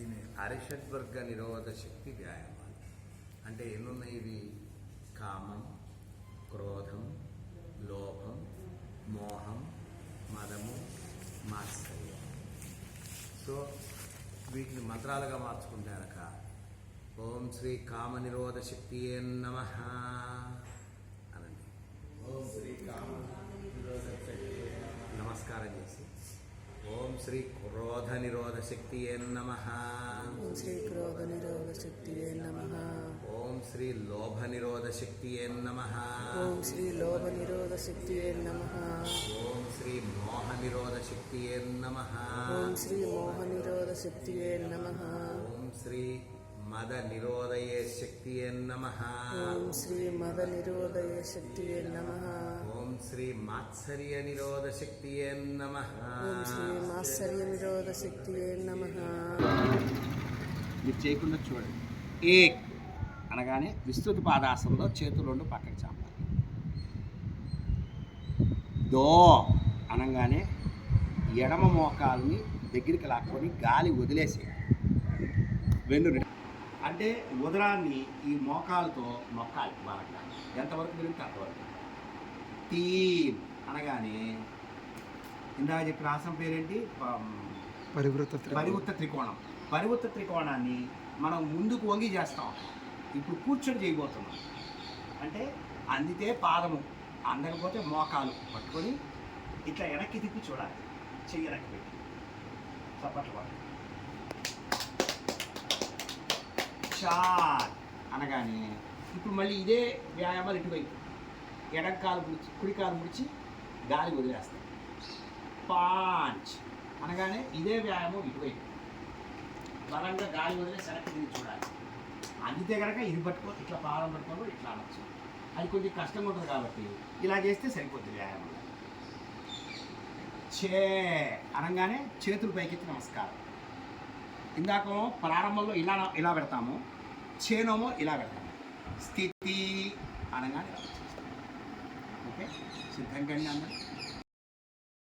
దీని అరిషడ్వర్గ నిరోధ శక్తి వ్యాయామాలు. అంటే ఎన్నున్నాయి ఇవి? కామం క్రోధం లోభం మోహం మదము మాత్సర్యం. సో వీటిని మంత్రాలుగా మార్చుకుంటే కనుక ఓం శ్రీ కామ నిరోధ శక్తి నమ అనండి. ఓం శ్రీ కామ నమస్కారం చేసి. శ్రీ క్రోధ నిరోధ శక్తి నమ. ఓం శ్రీ క్రోధ నిరోధ శక్తియే నమ. ఓం శ్రీ లోభ నిరోధ శక్తి నమ. ఓం శ్రీ లోభ నిరోధ శక్తియే నమ. ఓం శ్రీ మోహ నిరోధ శక్తి నమ. ఓం శ్రీ మోహ నిరోధ శక్తియే నమ. ఓం శ్రీ మద నిరోధయే శక్తి నమ. ఓం శ్రీ మద నిరోధయ శక్తియే నమ. ఓం శ్రీ మాత్సర్య నిరోధ శక్తి నమ. ఓం శ్రీ మాత్సర్య నిరోధ శక్తియే నమ. మీరు చేయకుండా చూడండి. ఏక్ అనగానే విస్తృత పాదాసంలో చేతులు రెండు పక్కకి చాపాలి. దో అనగానే ఎడమ మోకాల్ని దగ్గరికి లాక్కొని గాలి వదిలేసేయాలి. వెన్ను రె- అంటే ఉదరాన్ని ఈ మోకాలతో నొక్కాలి బలంగా ఎంతవరకు తిరిగితే అంతవరకు? తీన్ అనగానే ఇందాక చెప్పిన ఆసనం పేరేంటి? పం- పరివృత పరివృత్త త్రికోణం. పరివృత్త త్రికోణాన్ని మనం ముందుకు వంగి చేస్తాం. ఇప్పుడు కూర్చొని చేయబోతున్నాం. అంటే అందితే పాదము అందకపోతే మోకాలు పట్టుకొని ఇట్లా వెనక్కి తిప్పి చూడాలి. చెయ్యి వెనక్కి పెట్టి. చప్పట్లు పట్టు షాట్ అనగానే ఇప్పుడు మళ్ళీ ఇదే వ్యాయామాలు ఇటువైపు. ఎడక్కాలు ముడిచి కుడి కాలు ముడిచి గాలి వదిలేస్తాం. పాంచ్ అనగానే ఇదే వ్యాయామం ఇటువైపు. బలంగా గాలి వదిలే సెలెక్ట్ తిరిగి చూడాలి. అందితే కనుక ఇది పట్టుకో ఇట్లా పాదం పట్టుకొని ఇట్లా అనొచ్చు. అది కొంచెం కష్టంగా ఉంటుంది కాబట్టి ఇలా చేస్తే సరిపోతుంది వ్యాయామం. చే అనగానే చేతులు పైకెత్తి నమస్కారం. ఇందాకేమో ప్రారంభంలో ఇలా ఇలా పెడతాము చేనోమో ఇలా పెడతాము. స్థితి అనగానే ఓకే? సిద్ధంగా అండి అందరూ